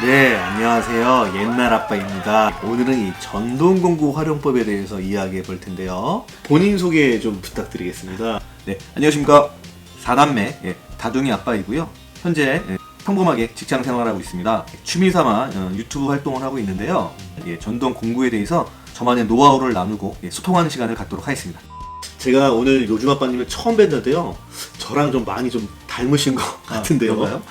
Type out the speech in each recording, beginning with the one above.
네, 안녕하세요. 옛날 아빠입니다. 오늘은 이 전동공구 활용법에 대해서 이야기해 볼 텐데요. 본인 소개 좀 부탁드리겠습니다. 네, 안녕하십니까. 사남매, 예, 다둥이 아빠이고요. 현재 예, 평범하게 직장 생활하고 있습니다. 취미 삼아 어, 유튜브 활동을 하고 있는데요. 예, 전동 공구에 대해서 저만의 노하우를 나누고 예, 소통하는 시간을 갖도록 하겠습니다. 제가 오늘 요즘 아빠님을 처음 뵀는데요. 저랑 좀 많이 좀 닮으신 것 같은데요. 그런가요?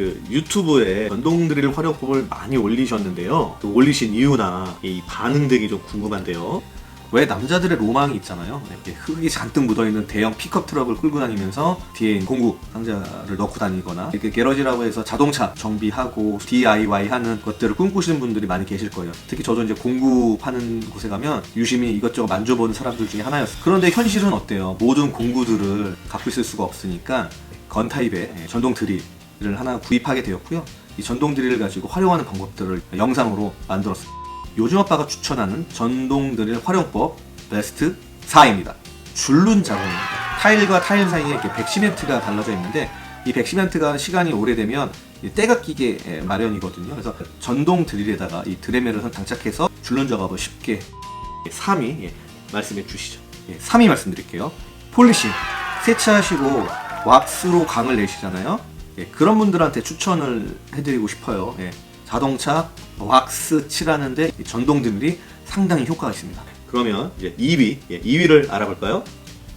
그 유튜브에 전동 드릴 활용법을 많이 올리셨는데요. 그 올리신 이유나 이 반응들이 좀 궁금한데요. 왜 남자들의 로망이 있잖아요. 이렇게 흙이 잔뜩 묻어있는 대형 픽업 트럭을 끌고 다니면서 뒤에 공구 상자를 넣고 다니거나 이렇게 게러지라고 해서 자동차 정비하고 DIY 하는 것들을 꿈꾸시는 분들이 많이 계실 거예요. 특히 저도 이제 공구 파는 곳에 가면 유심히 이것저것 만져보는 사람들 중에 하나였어요. 그런데 현실은 어때요? 모든 공구들을 갖고 있을 수가 없으니까 건 타입의 전동 드릴 을 하나 구입하게 되었고요. 이 전동 드릴을 가지고 활용하는 방법들을 영상으로 만들었습니다. 요즘 아빠가 추천하는 전동 드릴 활용법 베스트 4입니다. 줄눈 작업입니다. 타일과 타일 사이에 이렇게 백시멘트가 발라져 있는데 이 백시멘트가 시간이 오래되면 이 때가 끼게 예, 마련이거든요. 그래서 전동 드릴에다가 이 드레멜을 장착해서 줄눈 작업을 쉽게 3위 예, 말씀해 주시죠. 예, 3위 말씀드릴게요. 폴리싱 세차하시고 왁스로 강을 내시잖아요. 예, 그런 분들한테 추천을 해드리고 싶어요. 예, 자동차 왁스 칠하는데 이 전동 드릴이 상당히 효과가 있습니다. 그러면 이제 2위, 예, 2위를 알아볼까요?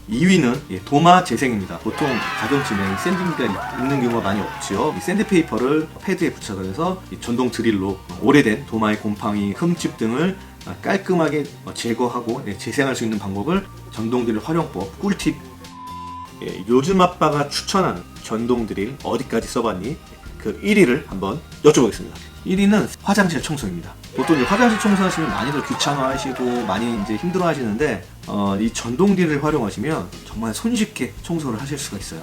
2위는 예, 도마 재생입니다. 보통 가정집에 샌딩기가 있는 경우가 많이 없지요. 이 샌드페이퍼를 패드에 부착을 해서 이 전동 드릴로 오래된 도마의 곰팡이, 흠집 등을 깔끔하게 제거하고 예, 재생할 수 있는 방법을 전동 드릴 활용법 꿀팁 예, 요즘 아빠가 추천하는 전동 드릴 어디까지 써봤니? 그 1위를 한번 여쭤보겠습니다. 1위는 화장실 청소입니다. 보통 이제 화장실 청소하시면 많이들 귀찮아하시고 많이 이제 힘들어하시는데 어, 이 전동 드릴을 활용하시면 정말 손쉽게 청소를 하실 수가 있어요.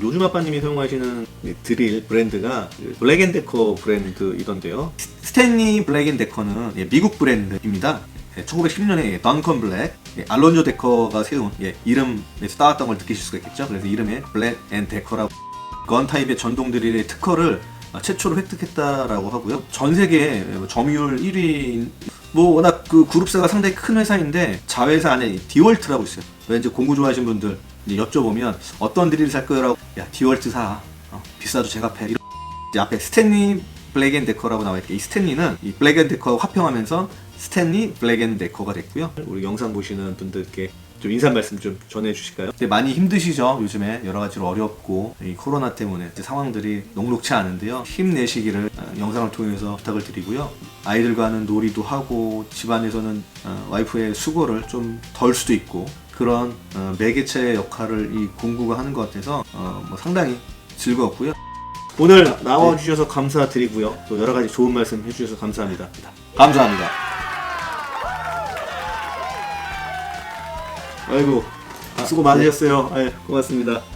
요즘 아빠님이 사용하시는 이 드릴 브랜드가 그 블랙앤데커 브랜드 이던데요. 스탠리 블랙앤데커는 예, 미국 브랜드입니다. 1910년에 던컨 블랙, 예, 알론조 데커가 세운 예, 이름에서 따왔던 걸 느끼실 수가 있겠죠. 그래서 이름에 블랙 앤 데커라고 건 타입의 전동 드릴의 특허를 최초로 획득했다라고 하고요. 전 세계 점유율 1위 뭐 워낙 그 그룹사가 상당히 큰 회사인데 자회사 안에 디월트라고 있어요. 왠지 공구 좋아하시는 분들 여쭤보면 어떤 드릴 살 거라고 야 디월트 사 어, 비싸도 제가 패 이런 앞에 스탠리 블랙앤데커라고 나와 있게 이 스탠리는 이 블랙앤데커 합평하면서 스탠리 블랙앤데커가 됐고요. 우리 영상 보시는 분들께 좀 인사 말씀 좀 전해 주실까요? 네, 많이 힘드시죠? 요즘에 여러 가지로 어렵고 이 코로나 때문에 상황들이 녹록치 않은데요. 힘내시기를 어, 영상을 통해서 부탁을 드리고요. 아이들과 는 놀이도 하고 집안에서는 어, 와이프의 수고를 좀 덜 수도 있고 그런 어, 매개체의 역할을 이 공구가 하는 것 같아서 어, 뭐 상당히 즐거웠고요. 오늘 나와주셔서 감사드리고요. 또 여러 가지 좋은 말씀 해주셔서 감사합니다. 감사합니다. 아이고 수고 많으셨어요. 예, 고맙습니다.